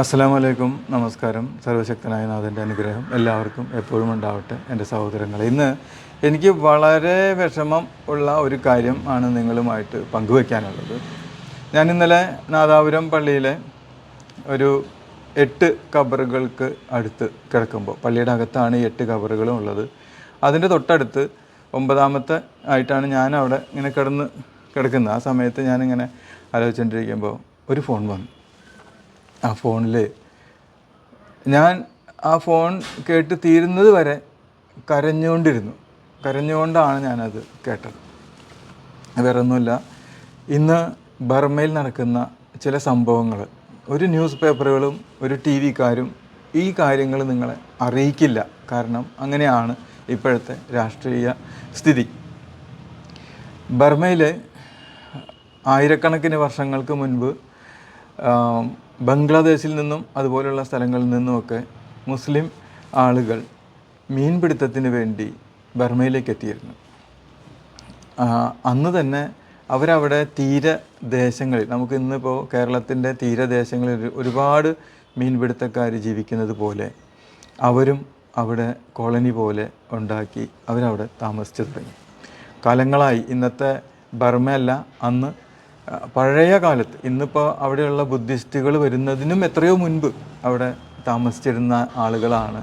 അസ്സാം നമസ്കാരം. സർവശക്തനായ നാഥന്റെ അനുഗ്രഹം എല്ലാവർക്കും എപ്പോഴും ഉണ്ടാവട്ടെ. എന്റെ സഹോദരങ്ങൾ ഇന്ന് എനിക്ക് വളരെ വിഷമം ഉള്ള ഒരു കാര്യം ആണ് നിങ്ങളുമായിട്ട് പങ്കുവയ്ക്കാനുള്ളത് ഞാൻ ഇന്നലെ നാദാപുരം പള്ളിയിലെ ഒരു എട്ട് കബറുകൾക്ക് അടുത്ത് കിടക്കുമ്പോൾ പള്ളിയുടെ അകത്താണ് ഈ എട്ട് കബറുകളും ഉള്ളത്. അതിന്റെ തൊട്ടടുത്ത് ഒമ്പതാമത്തെ ആയിട്ടാണ് ഞാൻ അവിടെ ഇങ്ങനെ കിടന്ന് കിടക്കുന്നത്. ആ സമയത്ത് ഞാനിങ്ങനെ ആലോചിച്ചുകൊണ്ടിരിക്കുമ്പോൾ ഒരു ഫോൺ വന്നു. ആ ഫോണിൽ ഞാൻ ആ ഫോൺ കേട്ട് തീരുന്നത് വരെ കരഞ്ഞുകൊണ്ടിരുന്നു. കരഞ്ഞുകൊണ്ടാണ് ഞാനത് കേട്ടത്. വേറെ ഒന്നുമില്ല ഇന്ന് ബർമയിൽ നടക്കുന്ന ചില സംഭവങ്ങൾ ഒരു ന്യൂസ് പേപ്പറുകളും ഒരു ടി വിക്കാരും ഈ കാര്യങ്ങൾ നിങ്ങളെ അറിയിക്കില്ല. കാരണം അങ്ങനെയാണ് ഇപ്പോഴത്തെ രാഷ്ട്രീയ സ്ഥിതി. ബർമയിലെ ആയിരക്കണക്കിന് വർഷങ്ങൾക്ക് മുൻപ് ബംഗ്ലാദേശിൽ നിന്നും അതുപോലെയുള്ള സ്ഥലങ്ങളിൽ നിന്നുമൊക്കെ മുസ്ലിം ആളുകൾ മീൻപിടുത്തത്തിന് വേണ്ടി ബർമയിലേക്ക് എത്തിയിരുന്നു. അന്ന് തന്നെ അവരവിടെ തീരദേശങ്ങളിൽ നമുക്ക് ഇന്നിപ്പോൾ കേരളത്തിന്റെ തീരദേശങ്ങളിൽ ഒരുപാട് മീൻപിടുത്തക്കാർ ജീവിക്കുന്നത് പോലെ അവരും അവിടെ കോളനി പോലെ ഉണ്ടാക്കി അവരവിടെ താമസിച്ചു തുടങ്ങി. കാലങ്ങളായി ഇന്നത്തെ ബർമയല്ല അന്ന് പഴയ കാലത്ത് ഇന്നിപ്പോൾ അവിടെയുള്ള ബുദ്ധിസ്റ്റുകൾ വരുന്നതിനും എത്രയോ മുൻപ് അവിടെ താമസിച്ചിരുന്ന ആളുകളാണ്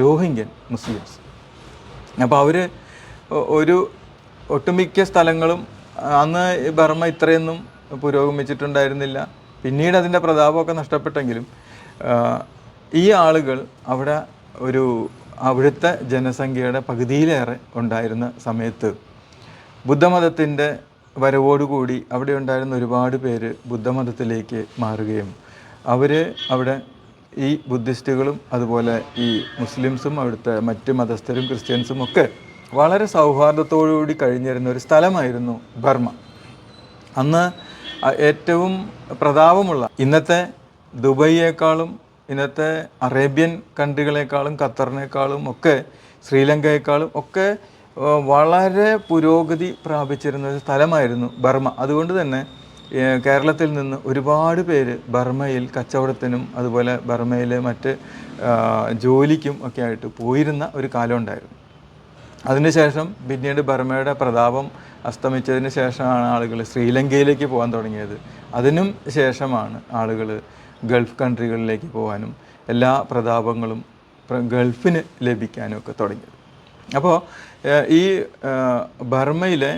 രോഹിംഗ്യൻ മുസ്ലിംസ്. അപ്പോൾ അവർ ഒരു ഒട്ടുമിക്ക സ്ഥലങ്ങളും അന്ന് ബർമ്മ ഇത്രയൊന്നും പുരോഗമിച്ചിട്ടുണ്ടായിരുന്നില്ല. പിന്നീട് അതിന്റെ പ്രതാപമൊക്കെ നഷ്ടപ്പെട്ടെങ്കിലും ഈ ആളുകൾ അവിടെ ഒരു അവിടുത്തെ ജനസംഖ്യയുടെ പകുതിയിലേറെ ഉണ്ടായിരുന്ന സമയത്ത് ബുദ്ധമതത്തിന്റെ വരവോടുകൂടി അവിടെ ഉണ്ടായിരുന്ന ഒരുപാട് പേര് ബുദ്ധമതത്തിലേക്ക് മാറുകയും അവർ അവിടെ ഈ ബുദ്ധിസ്റ്റുകളും അതുപോലെ ഈ മുസ്ലിംസും അവിടുത്തെ മറ്റ് മതസ്ഥരും ക്രിസ്ത്യൻസും ഒക്കെ വളരെ സൗഹാർദ്ദത്തോടുകൂടി കഴിഞ്ഞിരുന്ന ഒരു സ്ഥലമായിരുന്നു ബർമ്മ. അന്ന് ഏറ്റവും പ്രതാപമുള്ള ഇന്നത്തെ ദുബൈയേക്കാളും ഇന്നത്തെ അറേബ്യൻ കൺട്രികളെക്കാളും ഖത്തറിനേക്കാളും ഒക്കെ ശ്രീലങ്കയെക്കാളും ഒക്കെ വളരെ പുരോഗതി പ്രാപിച്ചിരുന്ന ഒരു സ്ഥലമായിരുന്നു ബർമ്മ. അതുകൊണ്ട് തന്നെ കേരളത്തിൽ നിന്ന് ഒരുപാട് പേര് ബർമ്മയിൽ കച്ചവടത്തിനും അതുപോലെ ബർമ്മയിലെ മറ്റ് ജോലിക്കും ഒക്കെ ആയിട്ട് പോയിരുന്ന ഒരു കാലം ഉണ്ടായിരുന്നു. അതിനുശേഷം പിന്നീട് ബർമ്മയുടെ പ്രതാപം അസ്തമിച്ചതിന് ശേഷമാണ് ആളുകൾ ശ്രീലങ്കയിലേക്ക് പോകാൻ തുടങ്ങിയത്. അതിനും ശേഷമാണ് ആളുകൾ ഗൾഫ് കൺട്രികളിലേക്ക് പോകാനും എല്ലാ പ്രതാപങ്ങളും പ്ര- ഗൾഫിന് ലഭിക്കാനും ഒക്കെ തുടങ്ങിയത്. അപ്പോൾ ഈ ബർമ്മയിലെ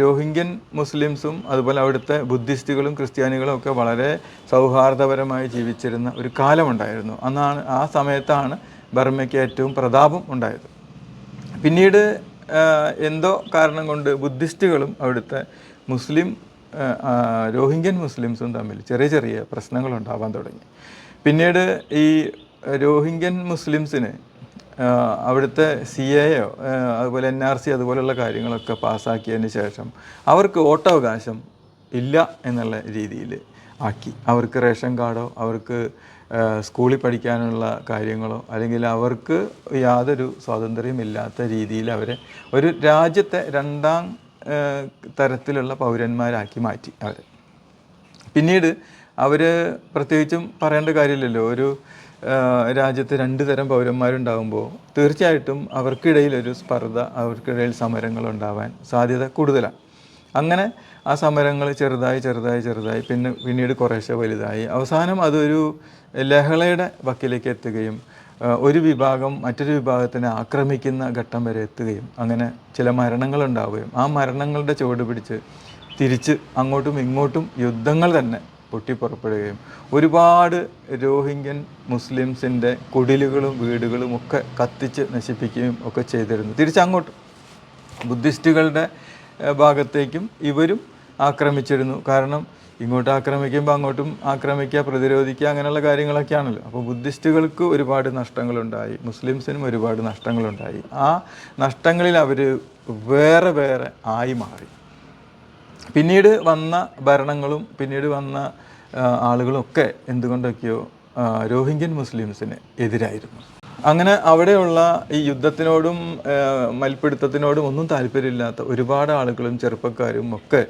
രോഹിംഗ്യൻ മുസ്ലിംസും അതുപോലെ അവിടുത്തെ ബുദ്ധിസ്റ്റുകളും ക്രിസ്ത്യാനികളും ഒക്കെ വളരെ സൗഹാർദ്ദപരമായി ജീവിച്ചിരുന്ന ഒരു കാലമുണ്ടായിരുന്നു. അന്നാണ് ആ സമയത്താണ് ബർമയ്ക്ക് ഏറ്റവും പ്രതാപം ഉണ്ടായത്. പിന്നീട് എന്തോ കാരണം കൊണ്ട് ബുദ്ധിസ്റ്റുകളും അവിടുത്തെ മുസ്ലിം രോഹിംഗ്യൻ മുസ്ലിംസും തമ്മിൽ ചെറിയ ചെറിയ പ്രശ്നങ്ങൾ ഉണ്ടാവാൻ തുടങ്ങി. പിന്നീട് ഈ രോഹിംഗ്യൻ മുസ്ലിംസിന് അവിടുത്തെ സി എയോ അതുപോലെ എൻ ആർ സി അതുപോലെയുള്ള കാര്യങ്ങളൊക്കെ പാസ്സാക്കിയതിന് ശേഷം അവർക്ക് വോട്ടവകാശം ഇല്ല എന്നുള്ള രീതിയിൽ ആക്കി. അവർക്ക് റേഷൻ കാർഡോ അവർക്ക് സ്കൂളിൽ പഠിക്കാനുള്ള കാര്യങ്ങളോ അല്ലെങ്കിൽ അവർക്ക് യാതൊരു സ്വാതന്ത്ര്യം ഇല്ലാത്ത രീതിയിൽ അവരെ ഒരു രാജ്യത്തെ രണ്ടാം തരത്തിലുള്ള പൗരന്മാരാക്കി മാറ്റി അവരെ. പിന്നീട് അവർ പ്രത്യേകിച്ചും പറയേണ്ട കാര്യമില്ലല്ലോ. ഒരു രാജ്യത്ത് രണ്ട് തരം പൗരന്മാരുണ്ടാകുമ്പോൾ തീർച്ചയായിട്ടും അവർക്കിടയിൽ ഒരു സ്പർദ്ധ അവർക്കിടയിൽ സമരങ്ങൾ ഉണ്ടാവാൻ സാധ്യത കൂടുതലാണ്. അങ്ങനെ ആ സമരങ്ങൾ ചെറുതായി ചെറുതായി ചെറുതായി പിന്നെ പിന്നീട് കുറേശ്ശെ വലുതായി. അവസാനം അതൊരു ലഹളയുടെ വക്കിലേക്ക് എത്തുകയും ഒരു വിഭാഗം മറ്റൊരു വിഭാഗത്തിനെ ആക്രമിക്കുന്ന ഘട്ടം വരെ എത്തുകയും അങ്ങനെ ചില മരണങ്ങൾ ഉണ്ടാവുകയും ആ മരണങ്ങളുടെ ചുവട് പിടിച്ച് തിരിച്ച് അങ്ങോട്ടും ഇങ്ങോട്ടും യുദ്ധങ്ങൾ തന്നെ പൊട്ടിപ്പുറപ്പെടുകയും ഒരുപാട് രോഹിംഗ്യൻ മുസ്ലിംസിന്റെ കുടിലുകളും വീടുകളും ഒക്കെ കത്തിച്ച് നശിപ്പിക്കുകയും ഒക്കെ ചെയ്തിരുന്നു. തിരിച്ചങ്ങോട്ട്. ബുദ്ധിസ്റ്റുകളുടെ ഭാഗത്തേക്കും ഇവരും ആക്രമിച്ചിരുന്നു. കാരണം ഇങ്ങോട്ട് ആക്രമിക്കുമ്പോൾ അങ്ങോട്ടും ആക്രമിക്കുക പ്രതിരോധിക്കുക അങ്ങനെയുള്ള കാര്യങ്ങളൊക്കെയാണല്ലോ. അപ്പോൾ ബുദ്ധിസ്റ്റുകൾക്ക് ഒരുപാട് നഷ്ടങ്ങളുണ്ടായി. മുസ്ലിംസിനും ഒരുപാട് നഷ്ടങ്ങളുണ്ടായി. ആ നഷ്ടങ്ങളിൽ അവർ വേറെ വേറെ ആയി മാറി. പിന്നീട് വന്ന ഭരണങ്ങളും പിന്നീട് വന്ന ആളുകളും ഒക്കെ എന്തുകൊണ്ടൊക്കെയോ രോഹിംഗ്യൻ മുസ്ലിംസിന് എതിരായിരുന്നു. അങ്ങനെ അവിടെയുള്ള ഈ യുദ്ധത്തിനോടും മൽപിടുത്തത്തിനോടും ഒന്നും താല്പര്യമില്ലാത്ത ഒരുപാട് ആളുകളും ചെറുപ്പക്കാരും ഒക്കെ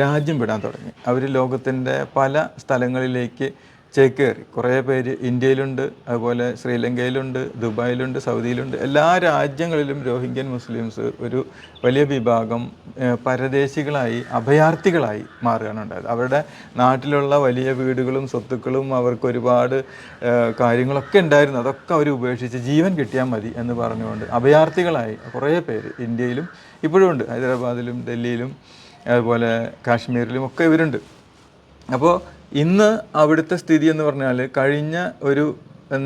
രാജ്യം വിടാൻ തുടങ്ങി. അവർ ലോകത്തിന്റെ പല സ്ഥലങ്ങളിലേക്ക് ചേക്കേറി കുറേ പേര് ഇന്ത്യയിലുണ്ട് അതുപോലെ ശ്രീലങ്കയിലുണ്ട് ദുബായിലുണ്ട് സൗദിയിലുണ്ട്. എല്ലാ രാജ്യങ്ങളിലും രോഹിംഗ്യൻ മുസ്ലിംസ് ഒരു വലിയ വിഭാഗം പരദേശികളായി അഭയാർത്ഥികളായി മാറുകയാണ് ഉണ്ടായത്. അവരുടെ നാട്ടിലുള്ള വലിയ വീടുകളും സ്വത്തുക്കളും അവർക്ക് ഒരുപാട് കാര്യങ്ങളൊക്കെ ഉണ്ടായിരുന്നു. അതൊക്കെ അവർ ഉപേക്ഷിച്ച് ജീവൻ കിട്ടിയാൽ മതി എന്ന് പറഞ്ഞുകൊണ്ട് അഭയാർത്ഥികളായി കുറേ പേര് ഇന്ത്യയിലും ഇപ്പോഴും ഉണ്ട്. ഹൈദരാബാദിലും ഡൽഹിയിലും അതുപോലെ കാശ്മീരിലും ഒക്കെ ഇവരുണ്ട്. അപ്പോൾ ഇന്ന് അവിടുത്തെ സ്ഥിതി എന്ന് പറഞ്ഞാൽ കഴിഞ്ഞ ഒരു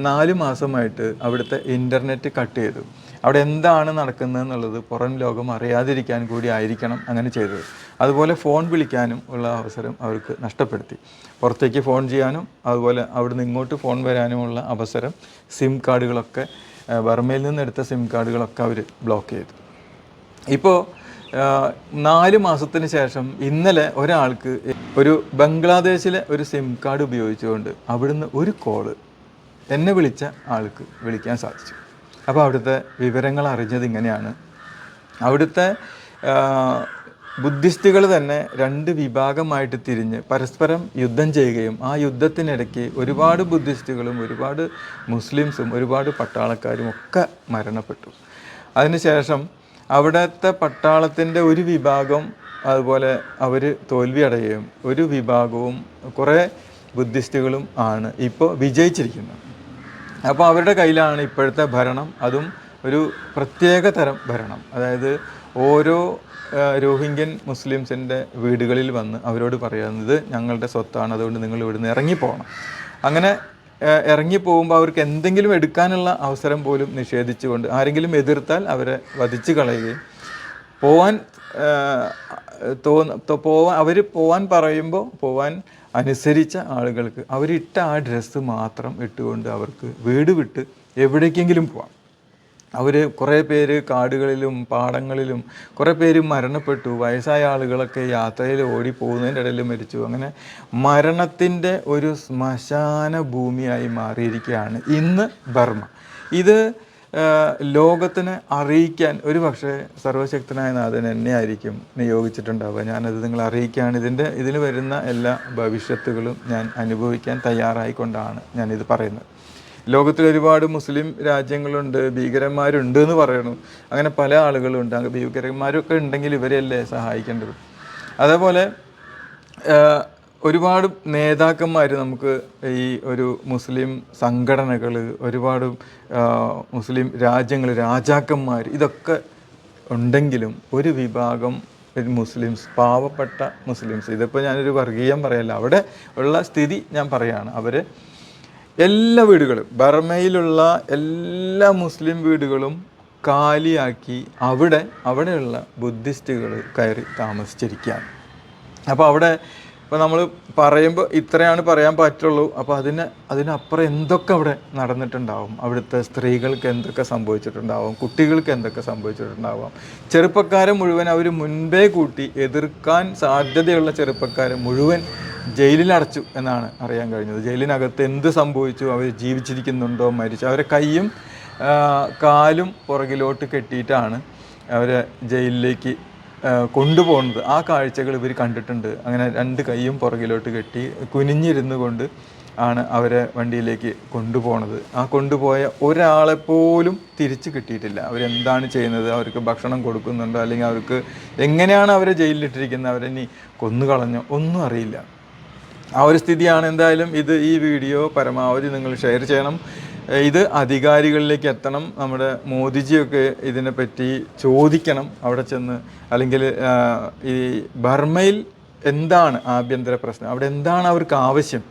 നാല് മാസമായിട്ട് അവിടുത്തെ ഇന്റർനെറ്റ് കട്ട് ചെയ്തു. അവിടെ എന്താണ് നടക്കുന്നത് എന്നുള്ളത് പുറം ലോകം അറിയാതിരിക്കാൻ കൂടി ആയിരിക്കണം അങ്ങനെ ചെയ്തത്. അതുപോലെ ഫോൺ വിളിക്കാനും ഉള്ള അവസരം അവർക്ക് നഷ്ടപ്പെടുത്തി. പുറത്തേക്ക് ഫോൺ ചെയ്യാനും അതുപോലെ അവിടുന്ന് ഇങ്ങോട്ട് ഫോൺ വരാനുമുള്ള അവസരം സിം കാർഡുകളൊക്കെ ബർമയിൽ നിന്ന് എടുത്ത സിം കാർഡുകളൊക്കെ അവർ ബ്ലോക്ക് ചെയ്തു. ഇപ്പോൾ നാല് മാസത്തിന് ശേഷം ഇന്നലെ ഒരാൾക്ക് ഒരു ബംഗ്ലാദേശിലെ ഒരു സിം കാർഡ് ഉപയോഗിച്ചുകൊണ്ട് അവിടുന്ന് ഒരു കോൾ എന്നെ വിളിച്ച ആൾക്ക് വിളിക്കാൻ സാധിച്ചു. അപ്പോൾ അവിടുത്തെ വിവരങ്ങൾ അറിഞ്ഞത് ഇങ്ങനെയാണ്. അവിടുത്തെ ബുദ്ധിസ്റ്റുകൾ തന്നെ രണ്ട് വിഭാഗമായിട്ട് തിരിഞ്ഞ് പരസ്പരം യുദ്ധം ചെയ്യുകയും ആ യുദ്ധത്തിനിടയ്ക്ക് ഒരുപാട് ബുദ്ധിസ്റ്റുകളും ഒരുപാട് മുസ്ലിംസും ഒരുപാട് പട്ടാളക്കാരും ഒക്കെ മരണപ്പെട്ടു. അതിനുശേഷം അവിടുത്തെ പട്ടാളത്തിന്റെ ഒരു വിഭാഗം അതുപോലെ അവർ തോൽവി അടയുകയും ഒരു വിഭാഗവും കുറേ ബുദ്ധിസ്റ്റുകളും ആണ് ഇപ്പോൾ വിജയിച്ചിരിക്കുന്നത്. അപ്പോൾ അവരുടെ കയ്യിലാണ് ഇപ്പോഴത്തെ ഭരണം. അതും ഒരു പ്രത്യേക തരം ഭരണം. അതായത് ഓരോ രോഹിംഗ്യൻ മുസ്ലിംസിന്റെ വീടുകളിൽ വന്ന് അവരോട് പറയുന്നത് ഞങ്ങളുടെ സ്വത്താണ് അതുകൊണ്ട് നിങ്ങൾ ഇവിടുന്ന് ഇറങ്ങിപ്പോകണം. അങ്ങനെ ആ, ഇറങ്ങിപ്പോകുമ്പോൾ അവർക്ക് എന്തെങ്കിലും എടുക്കാനുള്ള അവസരം പോലും നിഷേധിച്ചുകൊണ്ട് ആരെങ്കിലും എതിർത്താൽ അവരെ വധിച്ചു കളയുകയും. പോവാൻ തോന്ന പോവാൻ അവർ പോവാൻ പറയുമ്പോൾ പോവാൻ അനുസരിച്ച ആളുകൾക്ക് അവരിട്ട ആ ഡ്രസ്സ് മാത്രം ഇട്ടുകൊണ്ട് അവർക്ക് വീട് വിട്ട് എവിടേക്കെങ്കിലും പോവാം. അവർ കുറേ പേര് കാടുകളിലും പാടങ്ങളിലും കുറേ പേര് മരണപ്പെട്ടു. വയസ്സായ ആളുകളൊക്കെ യാത്രയിൽ ഓടി പോകുന്നതിന്റെ ഇടയിൽ മരിച്ചു. അങ്ങനെ മരണത്തിന്റെ ഒരു ശ്മശാന ഭൂമിയായി മാറിയിരിക്കുകയാണ് ഇന്ന് ബർമ്മ. ഇത് ലോകത്തിനെ അറിയിക്കാൻ ഒരു പക്ഷേ സർവശക്തനായ നാഥൻ എന്നെ ആയിരിക്കും നിയോഗിച്ചിട്ടുണ്ടാവുക. ഞാനത് നിങ്ങൾ അറിയിക്കുകയാണ്. ഇതിന്റെ ഇതിൽ വരുന്ന എല്ലാ ഭവിഷ്യത്തുകളും ഞാൻ അനുഭവിക്കാൻ തയ്യാറായിക്കൊണ്ടാണ് ഞാനിത് പറയുന്നത്. ലോകത്തിൽ ഒരുപാട് മുസ്ലിം രാജ്യങ്ങളുണ്ട് ഭീകരന്മാരുണ്ട് എന്ന് പറയണു. അങ്ങനെ പല ആളുകളുണ്ട്. അങ്ങനെ ഭീകരന്മാരൊക്കെ ഉണ്ടെങ്കിൽ ഇവരെയല്ലേ സഹായിക്കേണ്ടത്? അതേപോലെ ഒരുപാട് നേതാക്കന്മാർ നമുക്ക് ഈ ഒരു മുസ്ലിം സംഘടനകൾ ഒരുപാട് മുസ്ലിം രാജ്യങ്ങൾ രാജാക്കന്മാർ ഇതൊക്കെ ഉണ്ടെങ്കിലും ഒരു വിഭാഗം മുസ്ലിംസ് പാവപ്പെട്ട മുസ്ലിംസ് ഇതിപ്പോൾ ഞാനൊരു വർഗീയം പറയല്ല. അവിടെ ഉള്ള സ്ഥിതി ഞാൻ പറയുകയാണ് അവർ എല്ലാ വീടുകളും ബർമയിലുള്ള എല്ലാ മുസ്ലിം വീടുകളും കാലിയാക്കി അവിടെ അവിടെയുള്ള ബുദ്ധിസ്റ്റുകൾ കയറി താമസിച്ചിരിക്കുകയാണ്. അപ്പോൾ അവിടെ ഇപ്പോൾ നമ്മൾ പറയുമ്പോൾ ഇത്രയാണ് പറയാൻ പറ്റുള്ളൂ. അപ്പോൾ അതിന് അതിനപ്പുറം എന്തൊക്കെ അവിടെ നടന്നിട്ടുണ്ടാവും? അവിടുത്തെ സ്ത്രീകൾക്ക് എന്തൊക്കെ സംഭവിച്ചിട്ടുണ്ടാവും? കുട്ടികൾക്ക് എന്തൊക്കെ സംഭവിച്ചിട്ടുണ്ടാവാം? ചെറുപ്പക്കാരെ മുഴുവൻ അവർ മുൻപേ കൂട്ടി എതിർക്കാൻ സാധ്യതയുള്ള ചെറുപ്പക്കാരെ മുഴുവൻ ജയിലിൽ അടച്ചു എന്നാണ് അറിയാൻ കഴിഞ്ഞത്. ജയിലിനകത്ത് എന്ത് സംഭവിച്ചു? അവർ ജീവിച്ചിരിക്കുന്നുണ്ടോ? മരിച്ചു. അവരെ കൈയും കാലും പുറകിലോട്ട് കെട്ടിയിട്ടാണ് അവരെ ജയിലിലേക്ക് കൊണ്ടുപോകുന്നത്. ആ കാഴ്ചകൾ ഇവർ കണ്ടിട്ടുണ്ട്. അങ്ങനെ രണ്ട് കൈയും പുറകിലോട്ട് കെട്ടി കുനിഞ്ഞിരുന്നു കൊണ്ട് ആണ് അവരെ വണ്ടിയിലേക്ക് കൊണ്ടുപോകുന്നത് ആ കൊണ്ടുപോയ ഒരാളെപ്പോലും തിരിച്ചു കിട്ടിയിട്ടില്ല. അവരെന്താണ് ചെയ്യുന്നത്? അവർക്ക് ഭക്ഷണം കൊടുക്കുന്നുണ്ടോ? അല്ലെങ്കിൽ അവർക്ക് എങ്ങനെയാണ് അവരെ ജയിലിലിട്ടിരിക്കുന്നത്? അവരെ ഇനി കൊന്നുകളഞ്ഞോ? ഒന്നും അറിയില്ല. ആ ഒരു സ്ഥിതിയാണ് എന്തായാലും ഇത് ഈ വീഡിയോ പരമാവധി നിങ്ങൾ ഷെയർ ചെയ്യണം. ഇത് അധികാരികളിലേക്ക് എത്തണം. നമ്മുടെ മോദിജിയൊക്കെ ഇതിനെപ്പറ്റി ചോദിക്കണം. അവിടെ ചെന്ന് അല്ലെങ്കിൽ ഈ ബർമയിൽ എന്താണ് ആഭ്യന്തര പ്രശ്നം? അവിടെ എന്താണ് അവർക്ക് ആവശ്യം?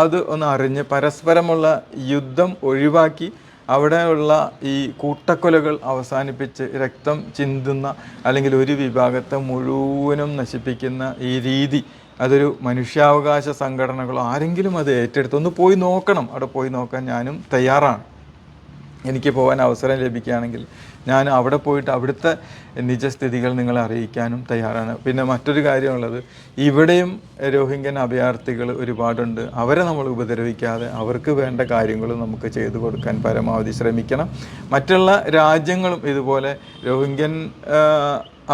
അത് ഒന്ന് അറിഞ്ഞ് പരസ്പരമുള്ള യുദ്ധം ഒഴിവാക്കി അവിടെയുള്ള ഈ കൂട്ടക്കൊലകൾ അവസാനിപ്പിച്ച് രക്തം ചിന്തുന്ന അല്ലെങ്കിൽ ഒരു വിഭാഗത്തെ മുഴുവനും നശിപ്പിക്കുന്ന ഈ രീതി അതൊരു മനുഷ്യാവകാശ സംഘടനകളോ ആരെങ്കിലും അത് ഏറ്റെടുത്ത് ഒന്ന് പോയി നോക്കണം. അവിടെ പോയി നോക്കാൻ ഞാനും തയ്യാറാണ്. എനിക്ക് പോകാൻ അവസരം ലഭിക്കുകയാണെങ്കിൽ ഞാൻ അവിടെ പോയിട്ട് അവിടുത്തെ നിജസ്ഥിതികൾ നിങ്ങളെ അറിയിക്കാനും തയ്യാറാണ്. പിന്നെ മറ്റൊരു കാര്യമുള്ളത് ഇവിടെയും രോഹിംഗ്യൻ അഭയാർത്ഥികൾ ഒരുപാടുണ്ട്. അവരെ നമ്മൾ ഉപദ്രവിക്കാതെ അവർക്ക് വേണ്ട കാര്യങ്ങൾ നമുക്ക് ചെയ്തു കൊടുക്കാൻ പരമാവധി ശ്രമിക്കണം. മറ്റുള്ള രാജ്യങ്ങളും ഇതുപോലെ രോഹിംഗ്യൻ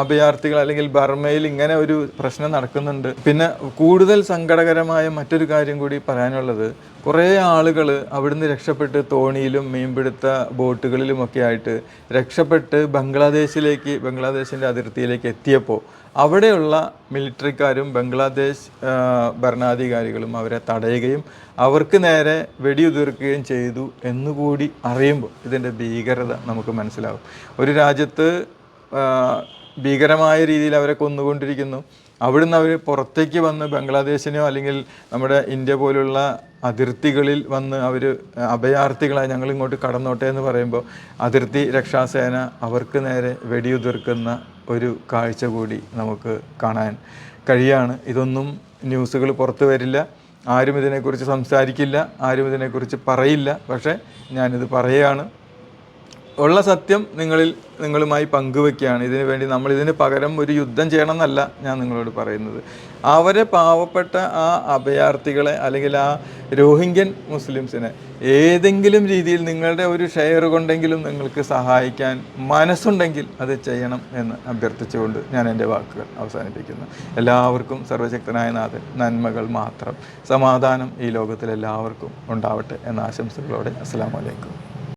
അഭയാർത്ഥികൾ അല്ലെങ്കിൽ ബർമയിൽ ഇങ്ങനെ ഒരു പ്രശ്നം നടക്കുന്നുണ്ട്. പിന്നെ കൂടുതൽ സങ്കടകരമായ മറ്റൊരു കാര്യം കൂടി പറയാനുള്ളത് കുറേ ആളുകൾ അവിടുന്ന് രക്ഷപ്പെട്ട് തോണിയിലും മീൻപിടുത്ത ബോട്ടുകളിലുമൊക്കെ ആയിട്ട് രക്ഷപ്പെട്ട് ബംഗ്ലാദേശിലേക്ക് ബംഗ്ലാദേശിന്റെ അതിർത്തിയിലേക്ക് എത്തിയപ്പോൾ അവിടെയുള്ള മിലിറ്ററിക്കാരും ബംഗ്ലാദേശ് ഭരണാധികാരികളും അവരെ തടയുകയും അവർക്ക് നേരെ വെടിയുതിർക്കുകയും ചെയ്തു എന്നുകൂടി അറിയുമ്പോൾ ഇതിന്റെ ഭീകരത നമുക്ക് മനസ്സിലാവും. ഒരു രാജ്യത്ത് ഭീകരമായ രീതിയിൽ അവരെ കൊന്നുകൊണ്ടിരിക്കുന്നു. അവിടുന്ന് അവർ പുറത്തേക്ക് വന്ന് ബംഗ്ലാദേശിനോ അല്ലെങ്കിൽ നമ്മുടെ ഇന്ത്യ പോലുള്ള അതിർത്തികളിൽ വന്ന് അവർ അഭയാർത്ഥികളായി ഞങ്ങൾ ഇങ്ങോട്ട് കടന്നോട്ടെ എന്ന് പറയുമ്പോൾ അതിർത്തി രക്ഷാസേന അവർക്ക് നേരെ വെടിയുതിർക്കുന്ന ഒരു കാഴ്ച കൂടി നമുക്ക് കാണാൻ കഴിയാണ്. ഇതൊന്നും ന്യൂസുകൾ പുറത്തു വരില്ല. ആരും ഇതിനെക്കുറിച്ച് സംസാരിക്കില്ല ആരും ഇതിനെക്കുറിച്ച് പറയില്ല. പക്ഷേ ഞാനിത് പറയുകയാണ്. ഉള്ള സത്യം നിങ്ങളിൽ നിങ്ങളുമായി പങ്കുവെക്കുകയാണ്. ഇതിനു വേണ്ടി നമ്മൾ ഇതിന് പകരം ഒരു യുദ്ധം ചെയ്യണം എന്നല്ല ഞാൻ നിങ്ങളോട് പറയുന്നത്. അവരെ പാവപ്പെട്ട ആ അഭയാർത്ഥികളെ അല്ലെങ്കിൽ ആ രോഹിംഗ്യൻ മുസ്ലിംസിനെ ഏതെങ്കിലും രീതിയിൽ നിങ്ങളുടെ ഒരു ഷെയർ കൊണ്ടെങ്കിലും നിങ്ങൾക്ക് സഹായിക്കാൻ മനസ്സുണ്ടെങ്കിൽ അത് ചെയ്യണം എന്ന് അഭ്യർത്ഥിച്ചുകൊണ്ട് ഞാൻ എന്റെ വാക്കുകൾ അവസാനിപ്പിക്കുന്നു. എല്ലാവർക്കും സർവശക്തനായ നാഥൻ നന്മകൾ മാത്രം. സമാധാനം ഈ ലോകത്തിൽ എല്ലാവർക്കും ഉണ്ടാവട്ടെ എന്ന ആശംസകളോടെ അസ്സാം വലൈക്കും